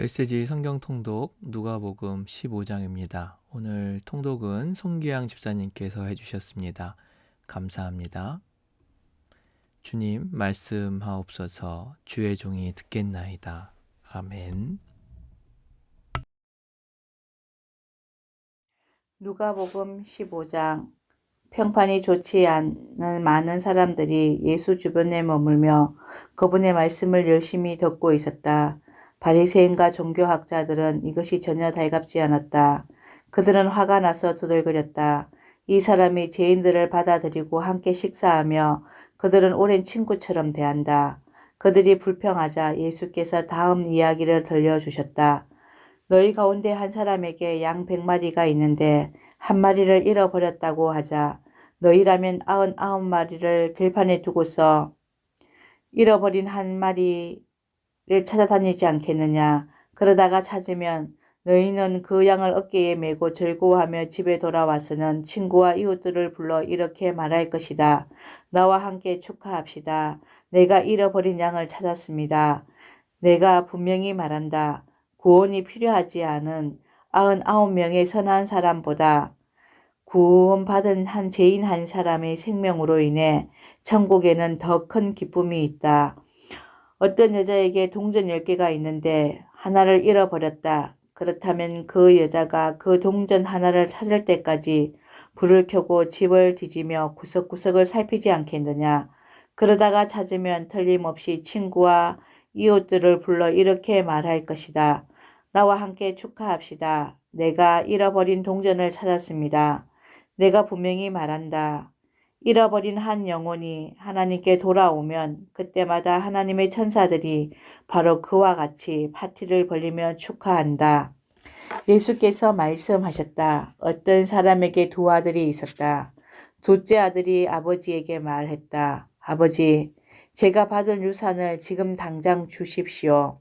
메시지 성경 통독 누가복음 15장입니다. 오늘 통독은 송기양 집사님께서 해주셨습니다. 감사합니다. 주님 말씀하옵소서 주의 종이 듣겠나이다. 아멘. 누가복음 15장 평판이 좋지 않은 많은 사람들이 예수 주변에 머물며 그분의 말씀을 열심히 듣고 있었다. 바리새인과 종교학자들은 이것이 전혀 달갑지 않았다. 그들은 화가 나서 두들거렸다. 이 사람이 죄인들을 받아들이고 함께 식사하며 그들은 오랜 친구처럼 대한다. 그들이 불평하자 예수께서 다음 이야기를 들려주셨다. 너희 가운데 한 사람에게 양 백마리가 있는데 한 마리를 잃어버렸다고 하자 너희라면 아흔 아홉 마리를 들판에 두고서 잃어버린 한 마리 를 찾아다니지 않겠느냐 그러다가 찾으면 너희는 그 양을 어깨에 메고 즐거워하며 집에 돌아와서는 친구와 이웃들을 불러 이렇게 말할 것이다. 나와 함께 축하합시다. 내가 잃어버린 양을 찾았습니다. 내가 분명히 말한다. 구원이 필요하지 않은 아흔아홉 명의 선한 사람보다 구원받은 한 죄인 한 사람의 생명으로 인해 천국에는 더 큰 기쁨이 있다. 어떤 여자에게 동전 10개가 있는데 하나를 잃어버렸다. 그렇다면 그 여자가 그 동전 하나를 찾을 때까지 불을 켜고 집을 뒤지며 구석구석을 살피지 않겠느냐. 그러다가 찾으면 틀림없이 친구와 이웃들을 불러 이렇게 말할 것이다. 나와 함께 축하합시다. 내가 잃어버린 동전을 찾았습니다. 내가 분명히 말한다. 잃어버린 한 영혼이 하나님께 돌아오면 그때마다 하나님의 천사들이 바로 그와 같이 파티를 벌리며 축하한다. 예수께서 말씀하셨다. 어떤 사람에게 두 아들이 있었다. 둘째 아들이 아버지에게 말했다. 아버지, 제가 받은 유산을 지금 당장 주십시오.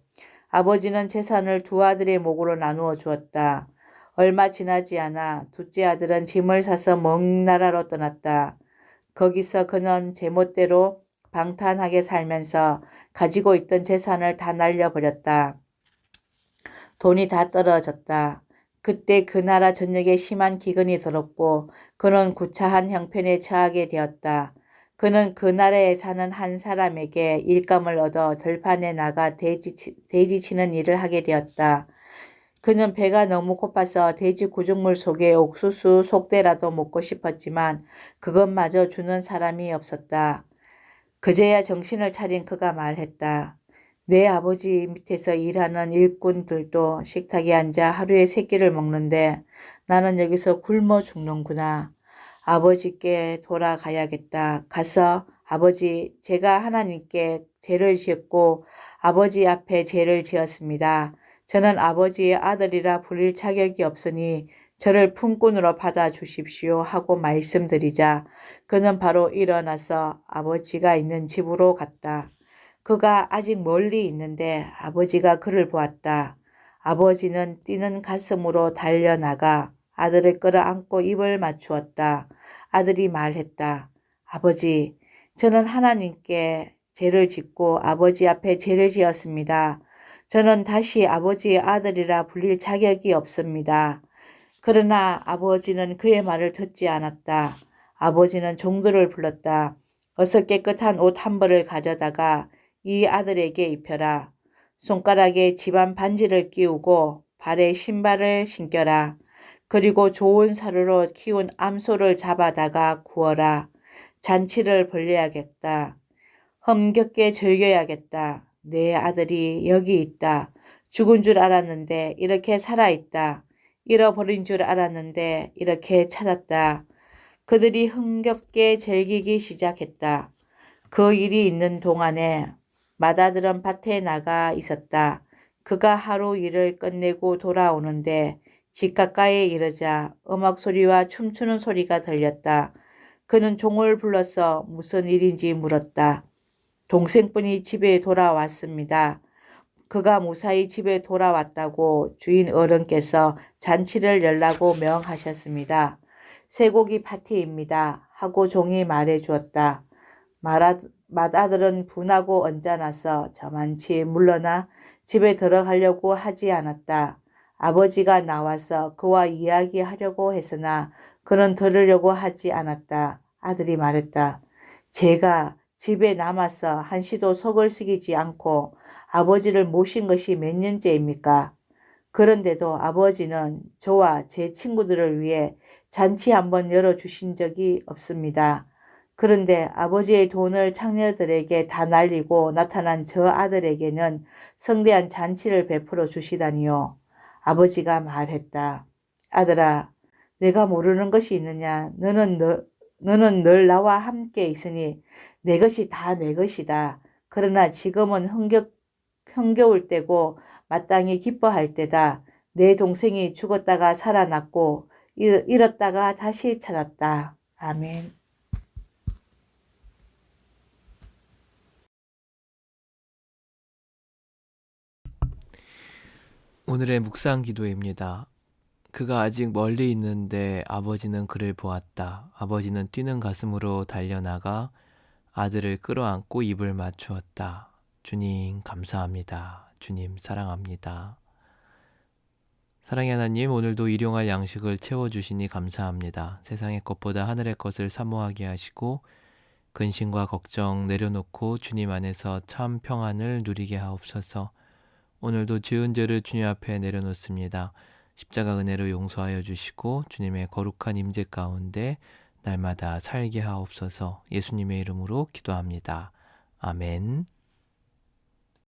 아버지는 재산을 두 아들의 목으로 나누어 주었다. 얼마 지나지 않아 둘째 아들은 짐을 사서 먼 나라로 떠났다. 거기서 그는 제멋대로 방탄하게 살면서 가지고 있던 재산을 다 날려버렸다. 돈이 다 떨어졌다. 그때 그 나라 전역에 심한 기근이 들었고 그는 구차한 형편에 처하게 되었다. 그는 그 나라에 사는 한 사람에게 일감을 얻어 들판에 나가 돼지, 돼지 치는 일을 하게 되었다. 그는 배가 너무 고파서 돼지 구죽물 속에 옥수수 속대라도 먹고 싶었지만 그것마저 주는 사람이 없었다. 그제야 정신을 차린 그가 말했다. 내 아버지 밑에서 일하는 일꾼들도 식탁에 앉아 하루에 세 끼를 먹는데 나는 여기서 굶어 죽는구나. 아버지께 돌아가야겠다. 가서 아버지, 제가 하나님께 죄를 지었고 아버지 앞에 죄를 지었습니다. 저는 아버지의 아들이라 불릴 자격이 없으니 저를 품꾼으로 받아 주십시오 하고 말씀드리자 그는 바로 일어나서 아버지가 있는 집으로 갔다. 그가 아직 멀리 있는데 아버지가 그를 보았다. 아버지는 뛰는 가슴으로 달려나가 아들을 끌어안고 입을 맞추었다. 아들이 말했다. 아버지, 저는 하나님께 죄를 짓고 아버지 앞에 죄를 지었습니다. 저는 다시 아버지의 아들이라 불릴 자격이 없습니다. 그러나 아버지는 그의 말을 듣지 않았다. 아버지는 종들을 불렀다. 어서 깨끗한 옷 한 벌을 가져다가 이 아들에게 입혀라. 손가락에 집안 반지를 끼우고 발에 신발을 신겨라. 그리고 좋은 사료로 키운 암소를 잡아다가 구워라. 잔치를 벌려야겠다. 험겹게 즐겨야겠다. 내 아들이 여기 있다. 죽은 줄 알았는데 이렇게 살아있다. 잃어버린 줄 알았는데 이렇게 찾았다. 그들이 흥겹게 즐기기 시작했다. 그 일이 있는 동안에 마다들은 밭에 나가 있었다. 그가 하루 일을 끝내고 돌아오는데 집 가까이에 이르자 음악 소리와 춤추는 소리가 들렸다. 그는 종을 불러서 무슨 일인지 물었다. 동생분이 집에 돌아왔습니다. 그가 무사히 집에 돌아왔다고 주인 어른께서 잔치를 열라고 명하셨습니다. 쇠고기 파티입니다. 하고 종이 말해 주었다. 마라, 맏아들은 분하고 언짢아서 저만치 물러나 집에 들어가려고 하지 않았다. 아버지가 나와서 그와 이야기하려고 했으나 그는 들으려고 하지 않았다. 아들이 말했다. 제가 집에 남아서 한시도 속을 쓰기지 않고 아버지를 모신 것이 몇 년째입니까? 그런데도 아버지는 저와 제 친구들을 위해 잔치 한번 열어주신 적이 없습니다. 그런데 아버지의 돈을 창녀들에게 다 날리고 나타난 저 아들에게는 성대한 잔치를 베풀어 주시다니요. 아버지가 말했다. 아들아, 내가 모르는 것이 있느냐? 너는 너, 너는 늘 나와 함께 있으니 내 것이 다 내 것이다. 그러나 지금은 흥겨, 흥겨울 때고 마땅히 기뻐할 때다. 내 동생이 죽었다가 살아났고 잃- 잃었다가 다시 찾았다. 아멘. 오늘의 묵상 기도입니다. 그가 아직 멀리 있는데 아버지는 그를 보았다. 아버지는 뛰는 가슴으로 달려나가 아들을 끌어안고 입을 맞추었다. 주님, 감사합니다. 주님, 사랑합니다. 사랑의 하나님, 오늘도 일용할 양식을 채워주시니 감사합니다. 세상의 것보다 하늘의 것을 사모하게 하시고, 근심과 걱정 내려놓고 주님 안에서 참 평안을 누리게 하옵소서. 오늘도 지은 죄를 주님 앞에 내려놓습니다. 십자가 은혜로 용서하여 주시고 주님의 거룩한 임재 가운데 날마다 살게 하옵소서. 예수님의 이름으로 기도합니다. 아멘.